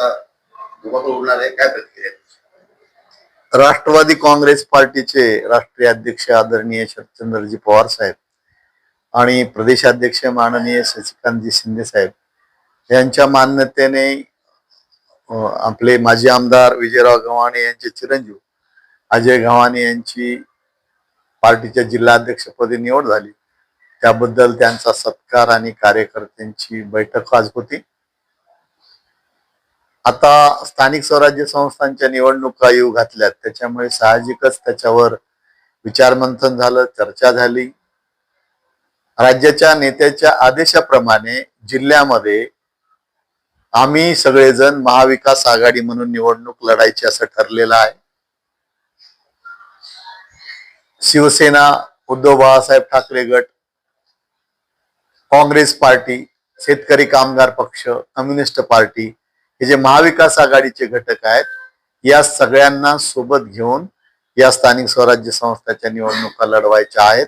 आहे? काय प्रतिक्रिया राष्ट्रवादी काँग्रेस पार्टीचे राष्ट्रीय अध्यक्ष आदरणीय शरदचंद्रजी पवार साहेब आणि प्रदेशाध्यक्ष माननीय शशिकांतजी शिंदे साहेब यांच्या मान्यतेने आपले माजी आमदार विजयराव गव्हाणे यांचे चिरंजीव अजय गव्हाणे यांची पार्टीच्या जिल्हाध्यक्षपदी निवड झाली. त्याबद्दल त्यांचा सत्कार आणि कार्यकर्त्यांची बैठक आज होती. आता स्थानिक स्वराज्य संस्थांच्या निवडणुका येऊ घातल्यात. त्याच्यामुळे साहजिकच त्याच्यावर विचारमंथन झालं चर्चा झाली. राज्याच्या नेत्याच्या आदेशाप्रमाणे जिल्ह्यामध्ये आम्ही सगळेजण महाविकास आघाडी म्हणून निवडणूक लढायची असं ठरलेलं आहे. शिवसेना उद्धव बाळासाहेब ठाकरे गट काँग्रेस पार्टी शेतकरी कामगार पक्ष कम्युनिस्ट पार्टी हे जे महाविकास आघाडीचे घटक आहेत या सगळ्यांना सोबत घेऊन या स्थानिक स्वराज्य संस्थाच्या निवडणुका लढवायच्या आहेत.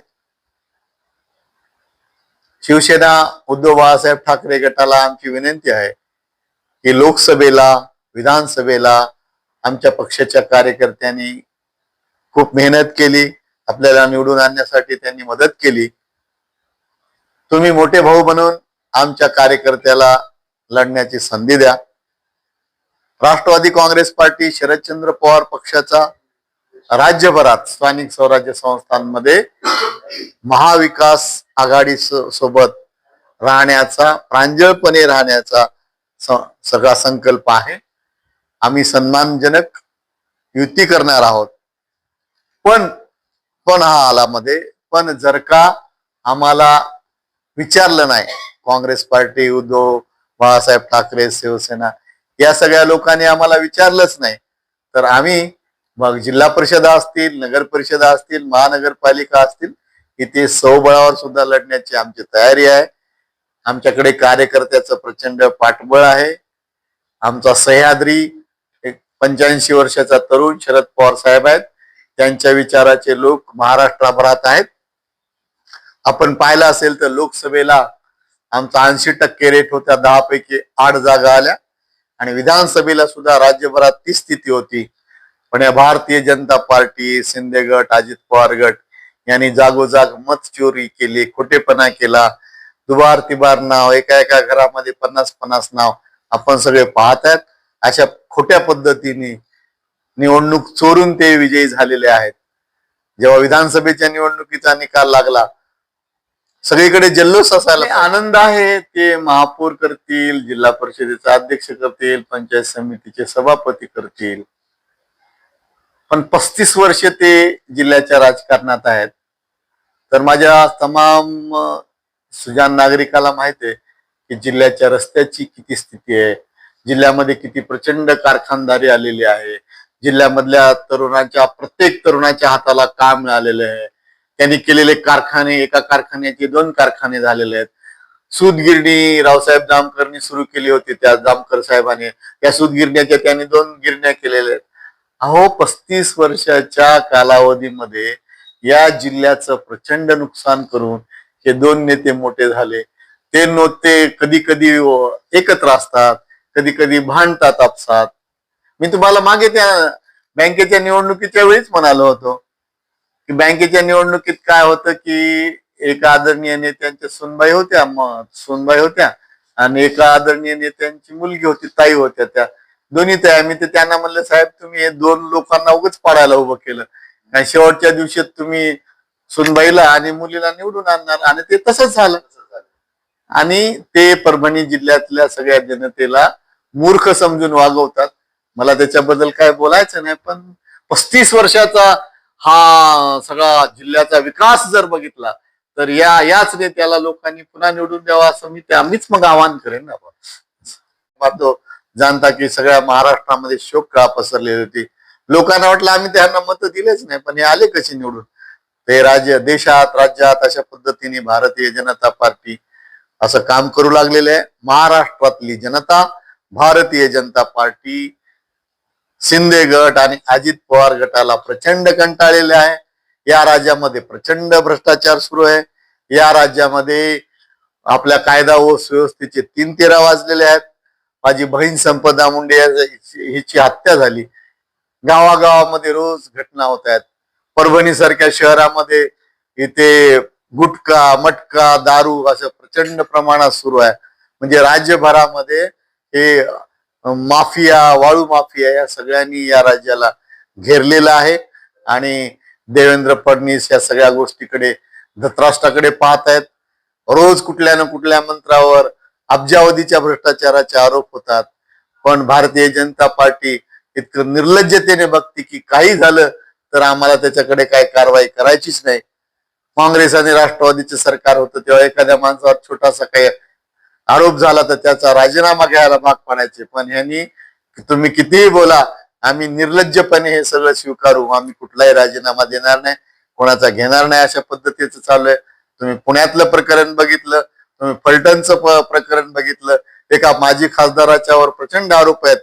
शिवसेना उद्धव बाळासाहेब ठाकरे गटाला आमची विनंती आहे की लोकसभेला विधानसभेला आमच्या पक्षाच्या कार्यकर्त्यांनी खूप मेहनत केली आपल्याला निवडून आणण्यासाठी त्यांनी मदत केली. तुम्ही मोठे भाऊ बनून आमच्या कार्यकर्त्याला लढण्याची संधी द्या. राष्ट्रवादी काँग्रेस पार्टी शरदचंद्र पवार पक्षाचा राज्यभरात स्थानिक स्वराज्य संस्थांमध्ये महाविकास आघाडी सो- सोबत राहण्याचा प्रांजळपणे राहण्याचा सगळा संकल्प आहे. आम्ही सन्मानजनक युती करणार आहोत. पण पण हा आला मध्ये पण जर का आम्हाला विचारलं नाही काँग्रेस पार्टी उद्धव बाळासाहेब ठाकरे शिवसेना या सगळ्या लोकांनी आम्हाला विचारलंच नाही. तर आम्ही मग जिल्हा परिषदा असतील नगर परिषदा असतील महानगरपालिका असतील इथे सौबळावर सुद्धा लढण्याची आमची तयारी आहे. आमच्याकडे कार्यकर्त्याचं प्रचंड पाठबळ आहे. आमचा सह्याद्री एक पंच्याऐंशी वर्षाचा तरुण शरद पवार साहेब आहेत. त्यांच्या विचाराचे लोक महाराष्ट्राभरात आहेत. आपण पाहिलं असेल तर लोकसभेला आमचा ऐंशी टक्के रेट होत्या दहा पैकी आठ जागा आल्या. आणि विधानसभेला सुद्धा राज्यभरात ती स्थिती होती. पण या भारतीय जनता पार्टी शिंदे गट अजित पवार गट यांनी जागोजाग मत चोरी केली खोटेपणा केला. दुबार तिबार नाव एका एका घरामध्ये पन्नास पन्नास नाव आपण सगळे पाहत आहेत अशा खोट्या पद्धतीने निवडणूक चोरून ते विजयी झालेले आहेत. जेव्हा विधानसभेच्या निवडणुकीचा निकाल लागला सगळीकडे जल्लोष असायला आनंद आहे ते महापौर करतील जिल्हा परिषदेचा अध्यक्ष करतील पंचायत समितीचे सभापती करतील. पण पस्तीस वर्ष ते जिल्ह्याच्या राजकारणात आहेत. तर माझ्या तमाम सुजान नागरिकाला माहिती आहे की जिल्ह्याच्या रस्त्याची किती स्थिती आहे जिल्ह्यामध्ये किती प्रचंड कारखानदारी आलेली आहे जिल्ह्यामधल्या तरुणांच्या प्रत्येक तरुणाच्या हाताला काम मिळालेलं आहे. त्यांनी केलेले कारखाने एका कारखान्याचे दोन कारखाने झालेले आहेत. सूतगिरणी रावसाहेब जामकरनी सुरू केली होती त्या जामकर साहेबांनी. या सूतगिरण्याच्या त्यांनी दोन गिरण्या केलेल्या आहेत. अहो पस्तीस वर्षाच्या कालावधीमध्ये या जिल्ह्याचं प्रचंड नुकसान करून हे दोन नेते मोठे झाले. ते नोते कधी कधी एकत्र असतात कधी कधी भांडतात आपसात. मी तुम्हाला मागे त्या बँकेच्या निवडणुकीच्या वेळीच म्हणालो होतो. की बँकेच्या निवडणुकीत काय होतं की एका आदरणीय नेत्यांच्या सुनबाई होत्या मग सुनबाई होत्या आणि एका आदरणीय नेत्यांची मुलगी होती ताई होत्या त्या. दोन्ही त्या मी ते त्यांना म्हणलं साहेब तुम्ही हे दोन लोकांना उगच पाडायला उभं केलं. आणि शेवटच्या दिवशी तुम्ही सुनबाईला आणि मुलीला निवडून आणणार. आणि ते तसंच झालं. आणि ते परभणी जिल्ह्यातल्या सगळ्या जनतेला मूर्ख समजून वागवतात. मला त्याच्याबद्दल काय बोलायचं नाही पण पस्तीस वर्षाचा हा सगळा जिल्ह्याचा विकास जर बघितला तर या याच नेत्याला लोकांनी पुन्हा निवडून द्यावा असं मी ते आम्हीच मग आवाहन करेन ना जाणता की सगळ्या महाराष्ट्रामध्ये शोक का पसरलेली होती? लोकांना वाटलं आम्ही त्यांना मत दिलेच नाही पण हे आले कसे निवडून? ते राज्य देशात राज्यात अशा पद्धतीने भारतीय जनता पार्टी असं काम करू लागलेले आहे. महाराष्ट्रातली जनता भारतीय जनता पार्टी शिंदे गट आणि अजित पवार गटाला प्रचंड कंटाळलेले आहे. या राज्यामध्ये प्रचंड भ्रष्टाचार सुरू आहे. या राज्यामध्ये आपल्या कायदा व सुव्यवस्थेचे तीन तेरा वाजलेले आहेत. माझी बहीण संपदा मुंडे या- हिची हत्या झाली. गावागावामध्ये रोज घटना होत आहेत. परभणी सारख्या शहरामध्ये इथे गुटखा मटका दारू असं प्रचंड प्रमाणात सुरू आहे. म्हणजे राज्यभरामध्ये हे माफिया वाळू माफिया या सगळ्यांनी या राज्याला घेरलेलं आहे. आणि देवेंद्र फडणवीस या सगळ्या गोष्टीकडे धतराष्ट्राकडे पाहत आहेत. रोज कुठल्या ना कुठल्या मंत्रावर अब्जावधीच्या भ्रष्टाचाराचे आरोप होतात. पण भारतीय जनता पार्टी इतकं निर्लज्जतेने बघते की काही झालं तर आम्हाला त्याच्याकडे काही कारवाई करायचीच नाही. काँग्रेस आणि राष्ट्रवादीचं सरकार होतं तेव्हा एखाद्या माणसावर छोटासा काही आरोप झाला तर त्याचा राजीनामा घ्यायला भाग पाडायचे. पण ह्यांनी तुम्ही कितीही बोला आम्ही निर्लज्जपणे हे सगळं स्वीकारू. आम्ही कुठलाही राजीनामा देणार नाही कोणाचा घेणार नाही अशा पद्धतीचं चालू आहे तुम्ही पुण्यातलं प्रकरण बघितलं तुम्ही फलटणचं प्रकरण बघितलं. एका माजी खासदाराच्यावर प्रचंड आरोप आहेत.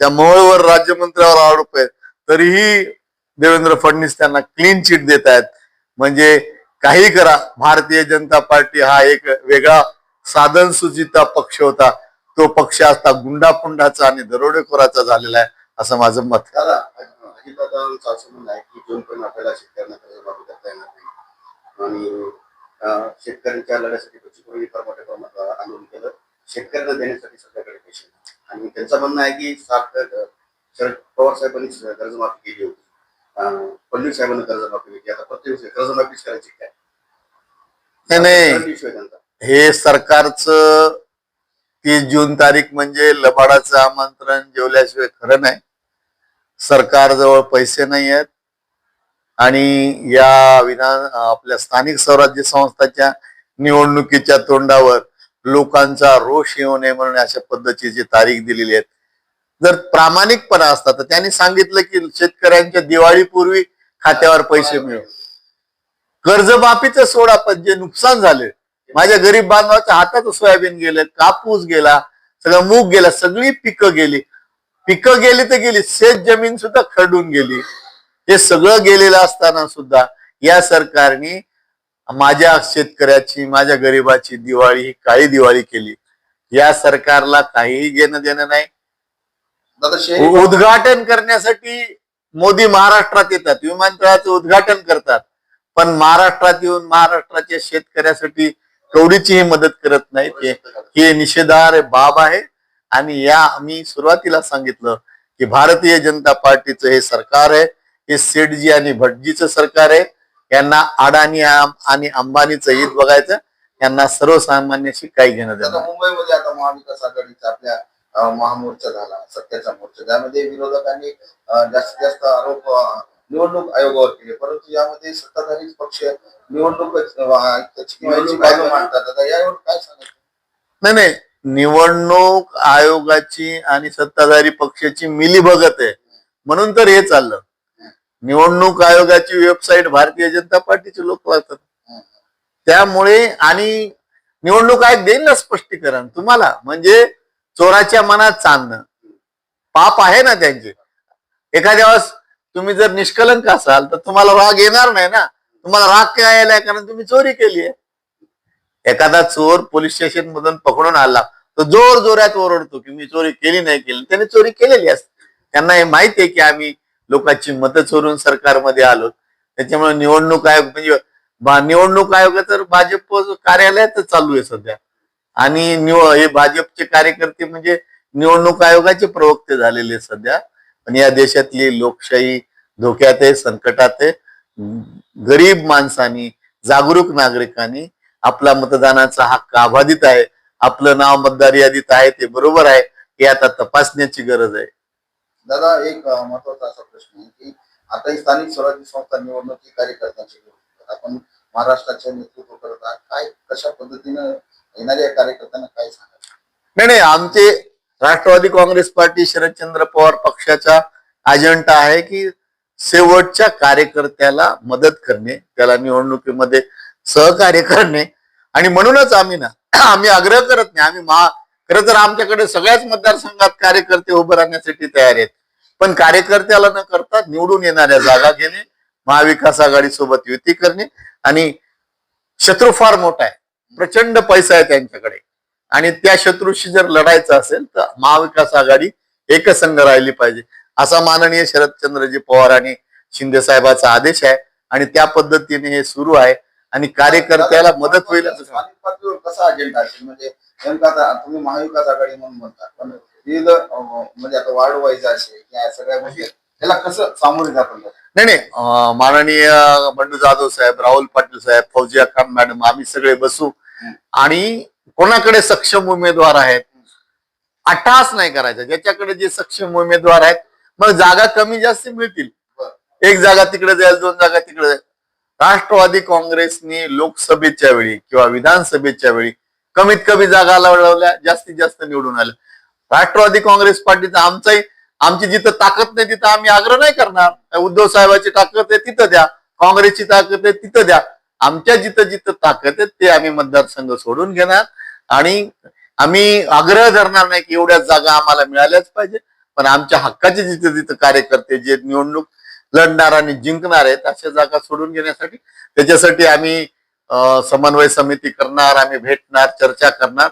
त्या मोहळवर राज्यमंत्र्यावर आरोप आहेत. तरीही देवेंद्र फडणवीस त्यांना क्लीन चिट देत आहेत. म्हणजे काही करा भारतीय जनता पार्टी हा एक वेगळा साधन सुचिता पक्ष होता. तो पक्ष आता गुंडापुंडाचा आणि दरोडेखोराचा झालेला आहे असं माझं मत आहे. दादा अजितदादांचं असं म्हणणं आहे की जोन पण आपल्याला शेतकऱ्यांना कर्जमाफी करता येणार नाही. आणि शेतकऱ्यांच्या लढ्यासाठी पक्षपूर्वी फार मोठ्या प्रमाणात आंदोलन केलं. शेतकऱ्यांना देण्यासाठी सध्याकडे पैसे. आणि त्यांचं म्हणणं आहे की सात शरद पवार साहेबांनी कर्जमाफी केली होती. फडणवीस साहेबांनी कर्जमाफी केली. आता प्रत्येक कर्जमाफीच करायची काय? नाही, हे सरकारचं तीस जून तारीख म्हणजे लबाडाचं आमंत्रण जेवल्याशिवाय खरं नाही. सरकारजवळ पैसे नाही आहेत. आणि या विधान आपल्या स्थानिक स्वराज्य संस्थाच्या निवडणुकीच्या तोंडावर लोकांचा रोष येऊ नये म्हणून अशा पद्धतीची तारीख दिलेली आहे. जर प्रामाणिकपणा असता तर त्यांनी सांगितलं की शेतकऱ्यांच्या दिवाळीपूर्वी खात्यावर पैसे मिळू. कर्जमाफीचं सोडा पण जे नुकसान झाले माझ्या गरीब बांधवाच्या हातात सोयाबीन गेलं कापूस गेला सगळं मूग गेला सगळी पिकं गेली. पिकं गेली तर गेली शेत जमीन सुद्धा खरडून गेली. हे सगळं गेलेलं असताना सुद्धा या सरकारने माझ्या शेतकऱ्याची माझ्या गरीबाची दिवाळी ही काळी दिवाळी केली. या सरकारला काहीही घेणं देणं नाही. उद्घाटन करण्यासाठी मोदी महाराष्ट्रात येतात. विमानतळाचं उद्घाटन करतात. पण महाराष्ट्रात येऊन महाराष्ट्राच्या शेतकऱ्यासाठी कवडीचीही मदत करत नाहीत. हे निषेधार्ह बाब आहे. आणि या मी सुरुवातीला सांगितलं की भारतीय जनता पार्टीचं हे सरकार आहे. हे सेठजी आणि भटजीचं सरकार आहे. यांना अडाणी आम- आणि अंबानीचं हित बघायचं. यांना सर्वसामान्याशी काही घेणं. मुंबईमध्ये आता महाविकास आघाडीचा आपल्या महामोर्चा झाला सत्याचा मोर्चा. त्यामध्ये विरोधकांनी जास्तीत जास्त आरोप निवडणूक आयोगावर केले. परंतु यामध्ये सत्ताधारी पक्ष निवडणूक अं, आयुक्ताची किंवा याची बाजू मांडतात. आता यावर काय सांगायचं? नाही नाही. निवडणूक आयोगाची आणि सत्ताधारी पक्षाची मिलीभगत आहे. म्हणून तर हे चाललं. निवडणूक आयोगाची वेबसाईट भारतीय जनता पार्टीचे लोक वाचतात. त्यामुळे आणि निवडणूक आयोग देईल ना स्पष्टीकरण? तुम्हाला? म्हणजे चोराच्या मनात चांदणं. पाप आहे ना त्यांचे. एखाद्या वेळेस तुम्ही जर निष्कलंक असाल तर तुम्हाला राग येणार नाही ना. तुम्हाला राग काय यायलाय कारण तुम्ही चोरी केली आहे. एखादा चोर पोलीस स्टेशन मधून पकडून आला तर जोर जोरात ओरडतो की मी चोरी केली नाही केली त्याने चोरी केलेली असते. त्यांना हे माहीत आहे की आम्ही लोकांची मतं चोरून सरकारमध्ये आलो. त्याच्यामुळे निवडणूक आयोग म्हणजे निवडणूक आयोग तर भाजप कार्यालयातच चालू आहे सध्या. आणि निव हे भाजपचे कार्यकर्ते म्हणजे निवडणूक आयोगाचे प्रवक्ते झालेले सध्या. पण या देशातली लोकशाही धोक्यात आहे संकटात आहे. गरीब माणसांनी जागरूक नागरिकांनी आपला मतदानाचा हक्क अबाधित आहे. आपलं नाव मतदार यादीत आहे ते बरोबर आहे. हे आता तपासण्याची गरज आहे. दादा एक महत्त्वाचा असा प्रश्न आहे की आता ही स्थानिक स्वराज्य संस्था निवडणुकी कार्यकर्त्यांची. आपण महाराष्ट्राचे नेतृत्व करत आहात. काय कशा पद्धतीनं येणाऱ्या कार्यकर्त्यांना काय सांगायचं नाही नाही आमचे राष्ट्रवादी काँग्रेस पार्टी शरदचंद्र पवार पक्षाचा अजेंडा आहे की शेवटच्या कार्यकर्त्याला मदत करणे त्याला निवडणुकीमध्ये सहकार्य करणे. आणि म्हणूनच आम्ही ना आम्ही आग्रह करत नाही. आम्ही महा खरं तर आमच्याकडे सगळ्याच मतदारसंघात कार्यकर्ते उभं राहण्यासाठी तयार आहेत. पण कार्यकर्त्याला न करता निवडून येणाऱ्या जागा घेणे महाविकास आघाडी सोबत युती करणे. आणि शत्रू फार मोठा आहे. प्रचंड पैसा आहे त्यांच्याकडे. आणि त्या शत्रूशी जर लढायचं असेल तर महाविकास आघाडी एकसंघ राहिली पाहिजे. असा माननीय शरदचंद्रजी पवार आणि शिंदे साहेबाचा आदेश आहे आणि त्या पद्धतीने हे सुरू आहे आणि कार्यकर्त्याला मदत होईल कसा अजेंडा असेल? म्हणजे तुम्ही महाविकास आघाडी म्हणून म्हणता पण म्हणजे आता वार्ड वाईज असेल या सगळ्या गोष्टी. त्याला कसं सामोरे जातं? नाही नाही माननीय बंडू जाधव साहेब राहुल पाटील साहेब फौजिया खान मॅडम आम्ही सगळे बसू. आणि कोणाकडे सक्षम उमेदवार आहेत? अट्टास नाही करायचा. ज्याच्याकडे जे सक्षम उमेदवार आहेत मग जागा कमी जास्त मिळतील. एक जागा तिकडे जाईल दोन जागा तिकडे जाईल. राष्ट्रवादी काँग्रेसनी लोकसभेच्या वेळी किंवा विधानसभेच्या वेळी कमीत कमी जागा लढवल्या जास्तीत जास्त निवडून आल्या. राष्ट्रवादी काँग्रेस पार्टीचा आमचाही आमची जिथं ताकद नाही तिथं आम्ही आग्रह नाही करणार. उद्धव साहेबाची ताकद आहे तिथं द्या. काँग्रेसची ताकद आहे तिथं द्या. आमच्या जिथं जिथं ताकद आहे ते आम्ही मतदारसंघ सोडून घेणार. आणि आम्ही आग्रह धरणार नाही की एवढ्या जागा आम्हाला मिळाल्याच पाहिजे. पण आमच्या हक्काचे जिथे जिथं कार्यकर्ते जे निवडणूक लढणार आणि जिंकणार आहेत अशा जागा सोडून घेण्यासाठी त्याच्यासाठी आम्ही समन्वय समिती करणार आम्ही भेटणार चर्चा करणार.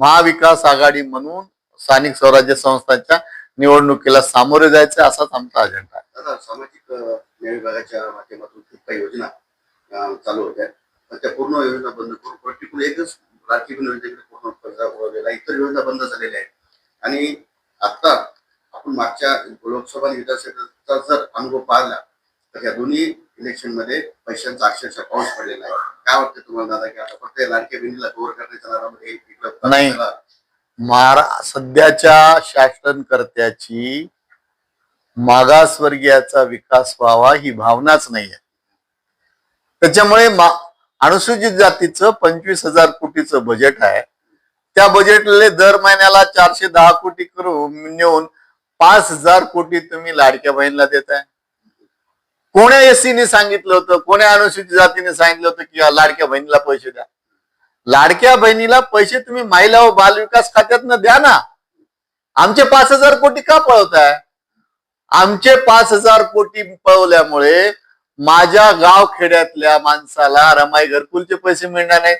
महाविकास आघाडी म्हणून स्थानिक स्वराज्य संस्थांच्या निवडणुकीला सामोरे जायचं असाच आमचा अजेंडा आहे. सामाजिक अ, न्याय विभागाच्या माध्यमातून खूप काही योजना चालू होत्या. त्या पूर्ण योजना बंद करून पर्टिक्युलर एकच राखीव योजनेकडे पूर्ण वगैरे इतर योजना बंद झालेल्या आहेत. आणि आता आपण मागच्या लोकसभा विधानसभेचा जर अनुभव पाहिला तर या दोन्ही इलेक्शनमध्ये पैशांचा अक्षरशः पाऊस पडलेला आहे. काय वाटतं तुम्हाला दादा की आता फक्त लाडक्या बहिणीला कव्हर करण्याच्या नादामध्ये इकडं नाही. महारा सध्याच्या शासनकर्त्याची मागासवर्गीयाचा विकास व्हावा ही भावनाच नाहीये. त्याच्यामुळे मा- अनुसूचित जातीचं पंचवीस हजार कोटीचं बजेट आहे. त्या बजेटले दर महिन्याला चारशे दहा कोटी करून नेऊन पाच हजार कोटी तुम्ही लाडक्या बहिणीला देताय. कोण्या एसीने सांगितलं होतं? कोण्या अनुसूचित जातीने सांगितलं होतं की लाडक्या बहिणीला पैसे द्या? लाडक्या बहिणीला पैसे तुम्ही महिला व बाल विकास खात्यातनं द्या ना. आमचे पाच हजार कोटी का पळवताय? आमचे पाच हजार कोटी पळवल्यामुळे माझ्या गाव खेड्यातल्या माणसाला रमाई घरकुलचे पैसे मिळणार नाहीत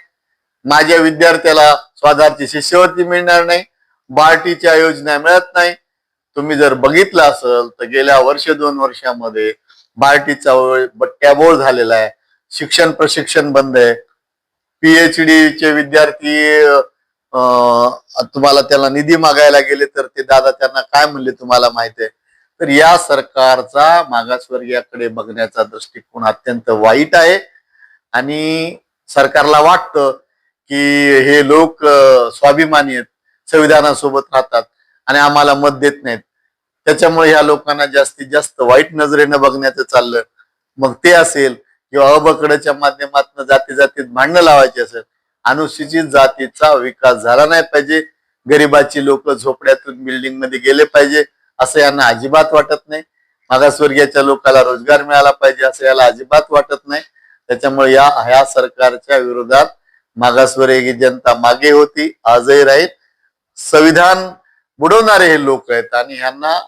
माझ्या विद्यार्थ्याला स्वाधारची शिष्यवृत्ती मिळणार नाही. बार्टीच्या योजना मिळत नाही. तुम्ही जर बघितलं असेल तर गेल्या वर्ष दोन वर्षामध्ये बार्टीचा बट्ट्याबोळ झालेला आहे. शिक्षण प्रशिक्षण बंद आहे. पीएचडी चे विद्यार्थी तुम्हाला त्याला निधी मागायला गेले तर ते दादा त्यांना काय म्हणले तुम्हाला माहिती आहे? तर या सरकारचा मागासवर्गीयाकडे बघण्याचा दृष्टिकोन अत्यंत वाईट आहे. आणि सरकारला वाटतं की हे लोक स्वाभिमानी आहेत संविधानासोबत राहतात आणि आम्हाला मत देत नाहीत. त्याच्यामुळे ह्या लोकांना जास्तीत जास्त वाईट नजरेनं बघण्याचं चाललं. मग ते असेल किंवा अबकडच्या माध्यमातून जाती जातीत भांडणं लावायची असेल अनुसूचित जातीचा विकास झाला नाही पाहिजे. गरिबाची लोक झोपड्यातून बिल्डिंगमध्ये गेले पाहिजे असं यांना अजिबात वाटत नाही. मागासवर्गीयाच्या लोकांना रोजगार मिळाला पाहिजे असं याला अजिबात वाटत नाही. त्याच्यामुळे या ह्या सरकारच्या विरोधात मागासवर्गीय जनता मागे होती आजही राहील. संविधान बुडवणारे हे लोक आहेत आणि ह्यांना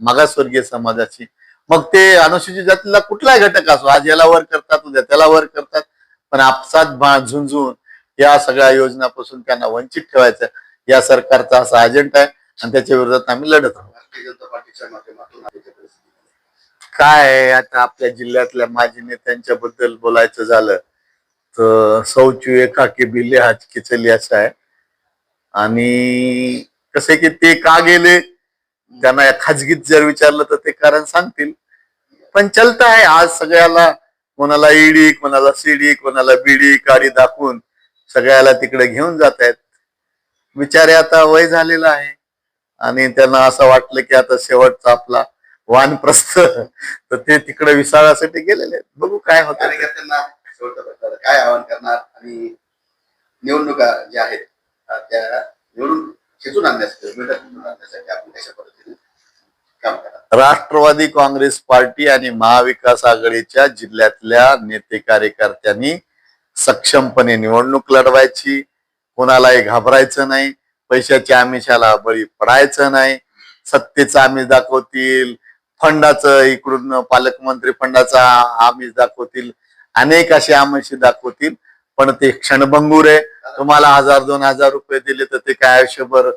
मागासवर्गीय समाजाची मग ते अनुसूचित जातीला कुठलाही घटक असो आज याला वर करतात उद्या त्याला वर करतात पण आपसात झुंजून या सगळ्या योजनापासून त्यांना वंचित ठेवायचं या सरकारचा असा अजेंडा आहे आणि त्याच्या विरोधात आम्ही लढत आहोत. काय आता आपल्या जिल्ह्यातल्या माजी नेत्यांच्या बद्दल बोलायचं झालं तर सौचू एका के बिल्ले हाच खिचली असं आहे. आणि कसे की ते का गेले? त्यांना या खाजगीत जर विचारलं तर ते कारण सांगतील. पण चलत आहे आज सगळ्याला कोणाला ईडी कोणाला सीडी कोणाला बीडी काडी दाखवून सगळ्याला तिकडे घेऊन जात आहेत. विचारे आता वय झालेला आहे. आणि त्यांना असं वाटलं की आता शेवटचा आपला वानप्रस्थ तर ते तिकडे विसाव्यासाठी गेलेले आहेत. बघू काय होतं. काय आवाहन करणार आणि निवडणुका ज्या आहेत त्या निवडून खेचून आणण्यासाठी खेचून आणण्यासाठी आपण कशा पद्धतीने काम करा राष्ट्रवादी काँग्रेस पार्टी आणि महाविकास आघाडीच्या जिल्ह्यातल्या नेते कार्यकर्त्यांनी सक्षमपणे निवडणूक लढवायची. कोणालाही घाबरायचं नाही. पैशाच्या आमिषाला बळी पडायचं नाही. सत्तेचं आमिष दाखवतील. फंडाचं इकडून पालकमंत्री फंडाचा आमिष दाखवतील. अनेक असे आमिष दाखवतील. पण ते क्षणभंगूर आहे. तुम्हाला हजार दोन हजार रुपये दिले तर ते काय आयुष्यभर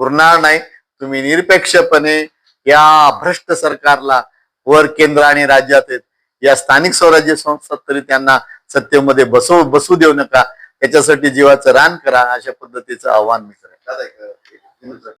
पुरणार नाही. तुम्ही निरपेक्षपणे या भ्रष्ट सरकारला वर केंद्र आणि राज्यात आहेत. या स्थानिक स्वराज्य संस्था तरी त्यांना सत्तेमध्ये बसू बसू देऊ नका. त्याच्यासाठी जीवाचं रान करा अशा पद्धतीचं आव्हान मी करेन